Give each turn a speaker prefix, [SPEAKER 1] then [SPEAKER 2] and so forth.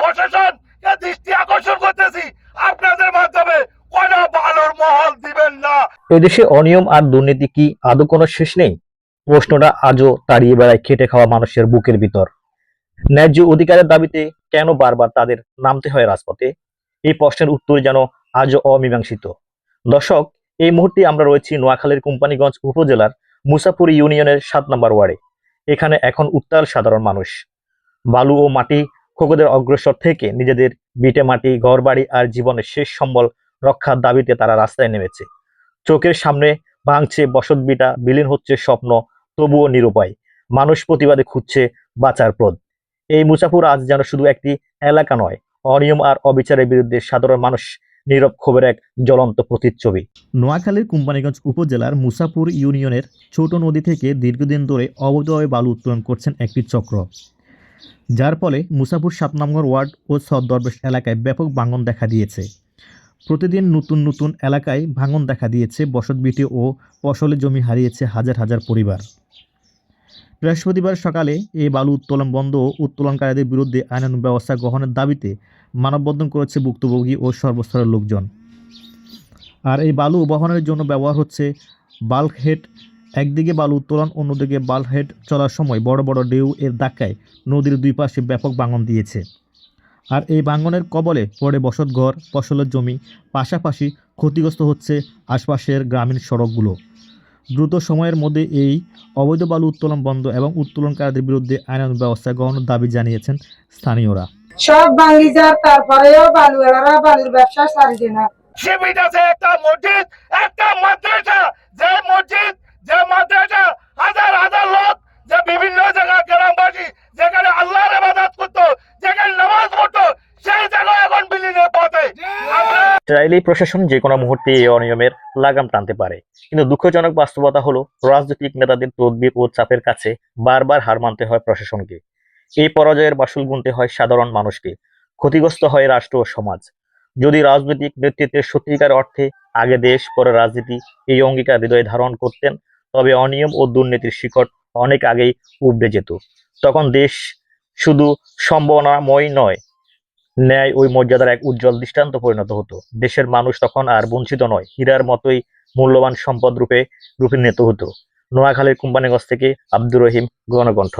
[SPEAKER 1] প্রশাসনকে দৃষ্টি আকর্ষণ করতেছি। আপনাদের মাধ্যমে কোনো ভালোর মহল দিবেন না।
[SPEAKER 2] এদেশে অনিয়ম আর দুর্নীতি কি আদৌ কোনো শেষ নেই? প্রশ্নটা আজও তাড়িয়ে বেড়ায় খেটে খাওয়া মানুষের বুকের ভিতর। ন্যায্য অধিকারের দাবিতে কেন বারবার তাদের নামতে হয় রাজপথে? এই প্রশ্নের উত্তর যেন আজও অমীমাংসিত। দর্শক, এই মুহূর্তে আমরা রয়েছি নোয়াখালীর কোম্পানিগঞ্জ উপজেলার মুসাপুর ইউনিয়নের সাত নম্বর ওয়ার্ডে। এখানে এখন উত্তাল সাধারণ মানুষ। বালু ও মাটি খোকদের অগ্রসর থেকে নিজেদের বিটে মাটি, ঘরবাড়ি আর জীবনের শেষ সম্বল রক্ষার দাবিতে তারা রাস্তায় নেমেছে। চোখের সামনে ভাঙছে বসতবিটা বিলীন হচ্ছে স্বপ্ন, তবুও নিরুপায়। মানুষ প্রতিবাদে খুঁজছে বাঁচার পথ। এই মুসাফুর আজ যেন শুধু একটি এলাকা নয়, অনিয়ম আর অবিচারের বিরুদ্ধে সাধারণ মানুষ নীরব ক্ষোভের এক জ্বলন্ত প্রতিচ্ছবি। নোয়াখালীর কোম্পানিগঞ্জ উপজেলার মুসাপুর ইউনিয়নের ছোট নদী থেকে দীর্ঘদিন ধরে অবৈধভাবে বালু উত্তোলন করছেন একটি চক্র। যার ফলে মুসাপুর সাত নম্বর ওয়ার্ড ও সদরবেশ এলাকায় ব্যাপক ভাঙন দেখা দিয়েছে। প্রতিদিন নতুন নতুন এলাকায় ভাঙন দেখা দিয়েছে বসতভিটে ও ফসলের জমি হারিয়েছে হাজার হাজার পরিবার। বৃহস্পতিবার সকালে এই বালু উত্তোলন বন্ধ ও উত্তোলনকারীদের বিরুদ্ধে আইনানুগ ব্যবস্থা গ্রহণের দাবিতে মানববন্ধন করেছে ভুক্তভোগী ও সর্বস্তরের লোকজন। আর এই বালু বহনের জন্য ব্যবহার হচ্ছে বাল্ক হেড একদিকে বালু উত্তোলন অন্যদিকে বাল্ক হেড চলার সময় বড় বড় ঢেউ এর ধাক্কায় নদীর দুই পাশে ব্যাপক ভাঙন দিয়েছে। আর এই ভাঙনের কবলে পড়ে বসতঘর ফসলের জমি পাশাপাশি ক্ষতিগ্রস্ত হচ্ছে আশপাশের গ্রামীণ সড়কগুলো। দ্রুত সময়ের মধ্যে এই অবৈধ বালু উত্তোলন বন্ধ এবং উত্তোলনকারীদের বিরুদ্ধে আইনানুগ ব্যবস্থা গ্রহণের দাবি জানিয়েছেন স্থানীয়রা।
[SPEAKER 3] সব ভাঙ্গি যার তারপরেও বালুওয়ালারা বালুর ব্যবসা ছাড়ছে না।
[SPEAKER 1] শিবির আছে একটা মসজিদ একটা মাদ্রাসা যে মসজিদ যে মাদ্রাসা হাজার হাজার লোক যে বিভিন্ন জায়গা গ্রামবাসী যেখানে আল্লাহর ইবাদত করতো যেখানে নামাজ পড়তো সেই জায়গায় এখন বিলীনের পথে আমরা
[SPEAKER 2] চাইলেই প্রশাসন যে কোনো মুহূর্তে এই অনিয়মের লাগাম টানতে পারে। কিন্তু দুঃখজনক বাস্তবতা হলো, রাজনৈতিক নেতাদের তদবির ও চাপের কাছে বারবার হার মানতে হয় প্রশাসনকে। এই পরাজয়ের বাসুল গুনতে হয় সাধারণ মানুষকে। ক্ষতিগ্রস্ত হয় রাষ্ট্র ও সমাজ। যদি রাজনৈতিক নেতৃত্বের সত্যিকার অর্থে আগে দেশ, পরে রাজনীতি এই অঙ্গীকার হৃদয়ে ধারণ করতেন, তবে অনিয়ম ও দুর্নীতির শিকড় অনেক আগেই উবড়ে যেত। তখন দেশ শুধু সম্ভাবনাময় নয় ন্যায় ওই মর্যাদার এক উজ্জ্বল দৃষ্টান্ত পরিণত হতো। দেশের মানুষ তখন আর বঞ্চিত নয়, হীরার মতোই মূল্যবান সম্পদ রূপে রূপে নিত হতো। নোয়াখালীর কোম্পানিগঞ্জ থেকে আব্দুর রহিম গণকণ্ঠ।